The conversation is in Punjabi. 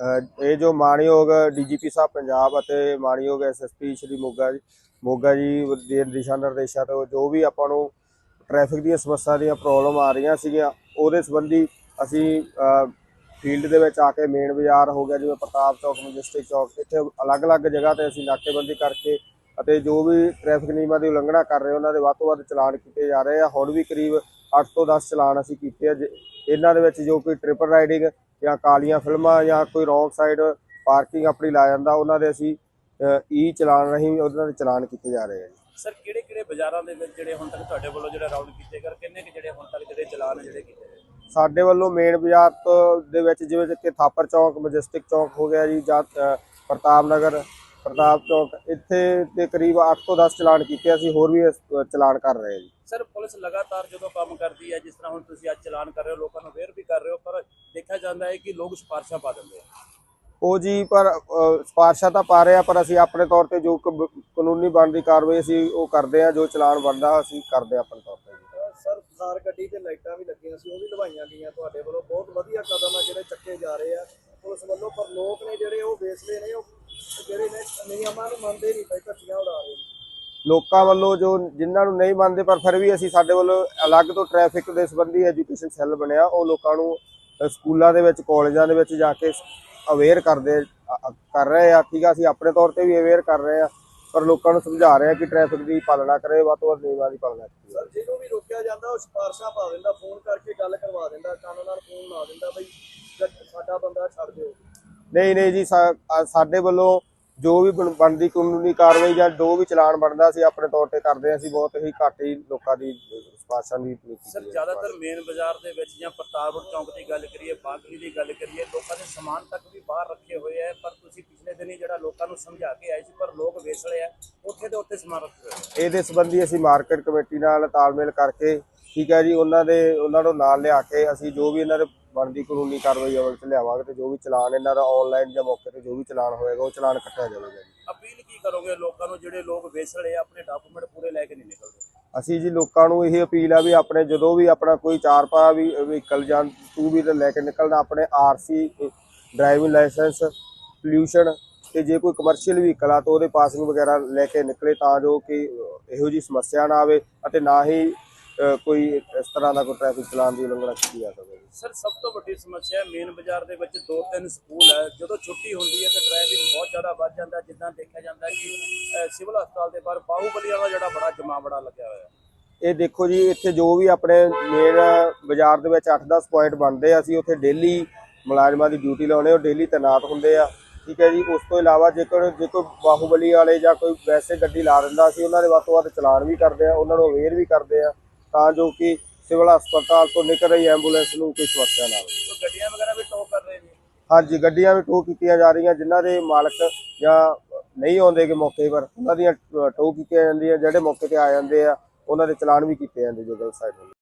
ਇਹ ਜੋ ਮਾਨਯੋਗ ਡੀਜੀਪੀ ਸਾਹਿਬ ਪੰਜਾਬ ਅਤੇ ਮਾਨਯੋਗ ਐਸਐਸਪੀ ਸ਼੍ਰੀ ਮੋਗਾ ਜੀ ਮੋਗਾ ਜੀ, ਦੇ ਦਿਸ਼ਾ ਨਿਰਦੇਸ਼ਾਂ ਤੋਂ ਜੋ ਵੀ ਆਪਾਂ ਨੂੰ ਟ੍ਰੈਫਿਕ ਦੀਆਂ ਸਮੱਸਿਆ ਦੀਆਂ ਪ੍ਰੋਬਲਮ ਆ ਰਹੀਆਂ ਸੀਗੀਆਂ, ਉਹਦੇ ਸੰਬੰਧੀ ਅਸੀਂ ਫੀਲਡ ਦੇ ਵਿੱਚ ਆ ਕੇ ਮੇਨ ਬਾਜ਼ਾਰ ਹੋ ਗਿਆ, ਜਿਵੇਂ ਪ੍ਰਤਾਪ ਚੌਕ ਮੈਜਿਸਟਿਕ ਚੌਕ, ਇੱਥੇ ਅਲੱਗ-ਅਲੱਗ ਜਗ੍ਹਾ ਤੇ ਅਸੀਂ ਨਾਕੇਬੰਦੀ ਕਰਕੇ ਅਤੇ ਜੋ ਵੀ ਟ੍ਰੈਫਿਕ ਨਿਯਮਾਂ ਦੀ ਉਲੰਘਣਾ ਕਰ ਰਹੇ ਉਹਨਾਂ ਦੇ ਵੱਧ ਤੋਂ ਵੱਧ ਚਲਾਨ ਕੀਤੇ ਜਾ ਰਹੇ ਆ। ਹੁਣ ਵੀ ਕਰੀਬ 8 ਤੋਂ 10 ਚਲਾਨ ਅਸੀਂ ਕੀਤੇ ਆ, ਜੇ- ਇਹਨਾਂ ਦੇ ਵਿੱਚ ਜੋ ਕੋਈ ਟ੍ਰਿਪਲ ਰਾਈਡਿੰਗ ਜਾਂ ਕਾਲੀਆਂ ਫਿਲਮਾਂ ਜਾਂ ਕੋਈ ਰੋਂਗ ਸਾਈਡ ਪਾਰਕਿੰਗ ਆਪਣੀ ਲਾ ਜਾਂਦਾ ਉਹਨਾਂ ਦੇ ਅਸੀਂ ਈ ਚਲਾਨ ਰਹੀ ਉਹਨਾਂ ਦੇ ਚਲਾਨ ਕੀਤੇ ਜਾ ਰਹੇ ਆ ਜੀ ਸਰ ਕਿਹੜੇ ਕਿਹੜੇ ਬਾਜ਼ਾਰਾਂ ਦੇ ਵਿੱਚ ਜਿਹੜੇ ਹੁਣ ਤੱਕ ਤੁਹਾਡੇ ਵੱਲੋਂ ਜਿਹੜਾ ਰਾਉਂਡ ਕੀਤੇ ਗਏ ਕਿੰਨੇ ਕਿ ਜਿਹੜੇ ਹੁਣ ਤੱਕ ਜਿਹੜੇ ਚਲਾਨ ਜਿਹੜੇ ਕੀਤੇ? ਸਾਡੇ ਵੱਲੋਂ ਮੇਨ ਬਾਜ਼ਾਰ ਤੋਂ ਦੇ ਵਿੱਚ ਜਿਵੇਂ ਕਿ ਥਾਪਰ ਚੌਕ ਮੈਜਿਸਟਿਕ ਚੌਕ ਹੋ ਗਿਆ ਜੀ ਜਾਂ ਪ੍ਰਤਾਪ ਨਗਰ ਪ੍ਰਤਾਪ ਚੌਕ ਇੱਥੇ ਤੇ ਕਰੀਬ 8 ਤੋਂ 10 ਚਲਾਨ ਕੀਤੇ ਅਸੀਂ ਹੋਰ ਵੀ ਚਲਾਨ ਕਰ ਰਹੇ ਹਾਂ ਜੀ ਸਰ ਪੁਲਿਸ ਲਗਾਤਾਰ ਜਦੋਂ ਕੰਮ ਕਰਦੀ ਹੈ ਜਿਸ ਤਰ੍ਹਾਂ ਹੁਣ ਤੁਸੀਂ ਅੱਜ ਚਲਾਨ ਕਰ ਰਹੇ ਹੋ ਲੋਕਾਂ ਨੂੰ ਅਵੇਅਰ ਵੀ ਕਰ ਰਹੇ ਹੋ ਪਰ ਜਾਂਦਾ ਹੈ ਕਿ ਲੋਕ ਸਿਫਾਰਸ਼ਾਂ ਪਾ ਦਿੰਦੇ ਆ? ਉਹ ਜੀ ਪਰ ਸਿਫਾਰਸ਼ਾਂ ਤਾਂ ਪਾ ਰਹੇ ਆ ਪਰ ਅਸੀਂ ਆਪਣੇ ਤੌਰ ਤੇ ਜੋ ਕਾਨੂੰਨੀ ਬਣਦੀ ਕਾਰਵਾਈ ਅਸੀਂ ਉਹ ਕਰਦੇ ਆ ਜੋ ਚਲਾਨ ਬਣਦਾ ਅਸੀਂ ਕਰਦੇ ਆ ਆਪਣੇ ਤੌਰ ਤੇ ਜੀ। ਸਰ ਬਾਜ਼ਾਰ ਗੱਡੀ ਤੇ ਲਾਈਟਾਂ ਵੀ ਲੱਗੀਆਂ ਸੀ ਉਹ ਵੀ ਲਵਾਈਆਂ ਗਈਆਂ ਤੁਹਾਡੇ ਵੱਲੋਂ। ਬਹੁਤ ਵਧੀਆ ਕਦਮ ਆ ਜਿਹੜੇ ਚੱਕੇ ਜਾ ਰਹੇ ਆ ਪੁਲਿਸ ਵੱਲੋਂ ਪਰ ਲੋਕ ਨੇ ਜਿਹੜੇ ਉਹ ਵੇਚਦੇ ਨੇ ਉਹ ਜਿਹੜੇ ਨੇ ਨਿਯਮਾਂ ਨੂੰ ਮੰਨਦੇ ਨਹੀਂ ਪਏ ਧੱਤੀਆਂ ਉਡਾ ਰਹੇ ਨੇ। ਲੋਕਾਂ ਵੱਲੋਂ ਜੋ ਜਿਨ੍ਹਾਂ ਨੂੰ ਨਹੀਂ ਮੰਨਦੇ ਪਰ ਫਿਰ ਵੀ ਅਸੀਂ ਸਾਡੇ ਵੱਲੋਂ ਅਲੱਗ ਤੋਂ ਟ੍ਰੈਫਿਕ ਦੇ ਸੰਬੰਧੀ ਐਜੂਕੇਸ਼ਨ ਸੈੱਲ ਬਣਿਆ ਉਹ ਲੋਕਾਂ ਨੂੰ ਸਕੂਲਾਂ ਦੇ ਵਿੱਚ ਕਾਲਜਾਂ ਦੇ ਵਿੱਚ ਜਾ ਕੇ ਅਵੇਅਰ ਕਰਦੇ ਕਰ ਰਹੇ ਆ ਠੀਕ ਆ ਅਸੀਂ ਆਪਣੇ ਤੌਰ ਤੇ ਵੀ ਅਵੇਅਰ ਕਰ ਰਹੇ ਆ ਪਰ ਲੋਕਾਂ ਨੂੰ ਸਮਝਾ ਰਹੇ ਆ ਕਿ ਟ੍ਰੈਫਿਕ ਦੀ ਪਾਲਣਾ ਕਰੇ ਵੱਧ ਤੋਂ ਵੱਧ ਨਿਯਮਾਂ ਦੀ ਪਾਲਣਾ ਕਰੇ। ਸਰ ਜਿਹਨੂੰ ਵੀ ਰੋਕਿਆ ਜਾਂਦਾ ਉਹ ਸਿਫਾਰਸ਼ਾਂ ਪਾ ਦਿੰਦਾ ਫੋਨ ਕਰਕੇ ਗੱਲ ਕਰਵਾ ਦਿੰਦਾ ਕੰਨ ਨਾਲ ਫੋਨ ਲਾ ਦਿੰਦਾ ਬਈ ਸਾਡਾ ਬੰਦਾ ਛੱਡ ਦਿਓ। ਨਹੀਂ ਨਹੀਂ ਜੀ ਸਾਡੇ ਵੱਲੋਂ ਜੋ ਵੀ ਬਣ- ਬਣਦੀ ਕਾਨੂੰਨੀ ਕਾਰਵਾਈ ਜਾਂ ਜੋ ਵੀ ਚਲਾਨ ਬਣਦਾ ਅਸੀਂ ਆਪਣੇ ਤੌਰ ਤੇ ਕਰਦੇ ਹਾਂ ਅਸੀਂ ਬਹੁਤ ਹੀ ਘੱਟ ਹੀ ਲੋਕਾਂ ਦੀ ਸਿਫਾਰਸ਼ਾਂ ਦੀ ਕੀਤੀ ਸਰ ਹੈ। ਜ਼ਿਆਦਾਤਰ ਮੇਨ ਬਾਜ਼ਾਰ ਦੇ ਵਿੱਚ ਜਾਂ ਪ੍ਰਤਾਪਗੜ ਚੌਂਕ ਦੀ ਗੱਲ ਕਰੀਏ ਬਾਗਲੀ ਦੀ ਗੱਲ ਕਰੀਏ ਲੋਕਾਂ ਦੇ ਸਮਾਨ ਤੱਕ ਵੀ ਬਾਹਰ ਰੱਖੇ ਹੋਏ ਆ ਪਰ ਤੁਸੀਂ ਪਿਛਲੇ ਦਿਨੀ ਜਿਹੜਾ ਲੋਕਾਂ ਨੂੰ ਸਮਝਾ ਕੇ ਆਏ ਸੀ ਪਰ ਲੋਕ ਰਹੇ ਆ ਉੱਥੇ ਦੇ ਉੱਥੇ ਸਮਾਨ ਰੱਖੇ ਹੋਏ ਆ। ਇਹਦੇ ਸੰਬੰਧੀ ਅਸੀਂ ਮਾਰਕੀਟ ਕਮੇਟੀ ਨਾਲ ਤਾਲਮੇਲ ਕਰਕੇ ਠੀਕ ਹੈ ਜੀ ਉਹਨਾਂ ਦੇ ਉਹਨਾਂ ਨੂੰ ਨਾਲ ਲਿਆ ਕੇ ਅਸੀਂ ਜੋ ਵੀ ਇਹਨਾਂ ਦੇ ਬਣਦੀ ਕਾਨੂੰਨੀ ਕਾਰਵਾਈ ਅਮਲ 'ਚ ਲਿਆਵਾਂਗੇ ਤੇ ਜੋ ਵੀ ਚਲਾਨ ਇਹਨਾਂ ਦਾ ਆਨਲਾਈਨ ਜਾਂ ਮੌਕੇ ਤੇ ਜੋ ਵੀ ਚਲਾਨ ਹੋਏਗਾ ਉਹ ਚਲਾਨ ਕੱਟਿਆ ਜਾਵੇਗਾ ਜੀ। ਅਪੀਲ ਕੀ ਕਰੋਗੇ ਲੋਕਾਂ ਨੂੰ ਜਿਹੜੇ ਲੋਕ ਆ ਆਪਣੇ ਡਾਕੂਮੈਂਟ ਪੂਰੇ ਲੈ ਕੇ ਨਹੀਂ ਨਿਕਲਦੇ? ਅਸੀਂ ਜੀ ਲੋਕਾਂ ਨੂੰ ਇਹ ਅਪੀਲ ਆ ਵੀ ਆਪਣੇ ਜਦੋਂ ਵੀ ਆਪਣਾ ਕੋਈ ਚਾਰ ਪਾ ਵੀ ਵਹੀਕਲ ਜਾਂ ਟੂ ਵੀਲਰ ਲੈ ਕੇ ਨਿਕਲਣਾ ਆਪਣੇ ਆਰਸੀ ਡਰਾਈਵਿੰਗ ਲਾਇਸੈਂਸ ਪੋਲਿਊਸ਼ਨ ਤੇ ਜੇ ਕੋਈ ਕਮਰਸ਼ੀਅਲ ਵਹੀਕਲ ਆ ਤਾਂ ਉਹਦੇ ਪਾਸਿੰਗ ਵਗੈਰਾ ਲੈ ਕੇ ਨਿਕਲੇ ਤਾਂ ਜੋ ਕਿ ਇਹੋ ਜੀ ਸਮੱਸਿਆ ਨਾ ਆਵੇ ਅਤੇ ਨਾ ਹੀ ਕੋਈ ਇਸ ਤਰ੍ਹਾਂ ਦਾ ਕੋਈ ਟ੍ਰੈਫਿਕ ਚਲਾਨ ਦੀ ਉਲੰਘਣਾ ਕੀਤੀ ਜਾ ਸਕੇ। ਸਰ, ਸਭ ਤੋਂ ਵੱਡੀ ਸਮੱਸਿਆ ਮੇਨ ਬਾਜ਼ਾਰ ਦੇ ਵਿੱਚ ਦੋ ਤਿੰਨ ਸਕੂਲ ਹੈ। ਜਦੋਂ ਛੁੱਟੀ ਹੁੰਦੀ ਹੈ ਤਾਂ ਟ੍ਰੈਫਿਕ ਬਹੁਤ ਜ਼ਿਆਦਾ ਵੱਧ ਜਾਂਦਾ ਜਿੱਦਾਂ ਦੇਖਿਆ ਜਾਂਦਾ ਕਿ ਸਿਵਲ ਹਸਪਤਾਲ ਦੇ ਬਾਹਰ ਬਾਹੂਬਲੀ ਵਾਲਾ ਜਿਹੜਾ ਬੜਾ ਜਮਾ ਬੜਾ ਲੱਗਿਆ ਹੋਇਆ ਇਹ ਦੇਖੋ ਜੀ, ਇੱਥੇ ਜੋ ਵੀ ਆਪਣੇ ਮੇਨ ਬਾਜ਼ਾਰ ਦੇ ਵਿੱਚ 8-10 ਪੁਆਇੰਟ ਬਣਦੇ ਆ, ਅਸੀਂ ਉੱਥੇ ਡੇਲੀ ਮੁਲਾਜ਼ਮਾਂ ਦੀ ਡਿਊਟੀ ਲਾਉਣੇ ਉਹ ਡੇਲੀ ਤੈਨਾਤ ਹੁੰਦੇ ਆ। ਠੀਕ ਹੈ ਜੀ, ਉਸ ਤੋਂ ਇਲਾਵਾ ਜੇਕਰ ਜੇ ਕੋਈ ਬਾਹੂਬਲੀ ਵਾਲੇ ਜਾਂ ਕੋਈ ਵੈਸੇ ਗੱਡੀ ਲਾ ਦਿੰਦਾ, ਅਸੀਂ ਉਹਨਾਂ ਦੇ ਵੱਧ ਤੋਂ ਵੱਧ ਚਲਾਨ ਵੀ ਕਰਦੇ ਆ, ਉਹਨਾਂ ਨੂੰ ਅਵੇਅਰ ਵੀ ਕਰਦੇ ਆ, ਤਾਂ ਜੋ ਕਿ ਸਿਵਲ ਹਸਪਤਾਲ ਤੋਂ ਨਿਕਲ ਰਹੀ ਐਂਬੂਲੈਂਸ ਨੂੰ ਕੋਈ ਸਮੱਸਿਆ ਨਾ ਉਹ ਗੱਡੀਆਂ ਵਗੈਰਾ ਵੀ ਟੋ ਕਰ ਰਹੇ ਨੇ? ਹਾਂਜੀ ਗੱਡੀਆਂ ਵੀ ਟੋ ਕੀਤੀਆਂ ਜਾ ਰਹੀਆਂ ਜਿਨ੍ਹਾਂ ਦੇ ਮਾਲਕ ਜਾਂ ਨਹੀਂ ਆਉਂਦੇ ਕਿ ਮੌਕੇ ਪਰ ਉਹਨਾਂ ਦੀਆਂ ਟੋ ਕੀਤੀਆਂ ਜਾਂਦੀਆਂ ਜਿਹੜੇ ਮੌਕੇ ਤੇ ਆ ਜਾਂਦੇ ਆ ਉਹਨਾਂ ਦੇ ਚਲਾਨ ਵੀ ਕੀਤੇ ਜਾਂਦੇ ਜੋ ਗਲਤ ਸਾਈਡ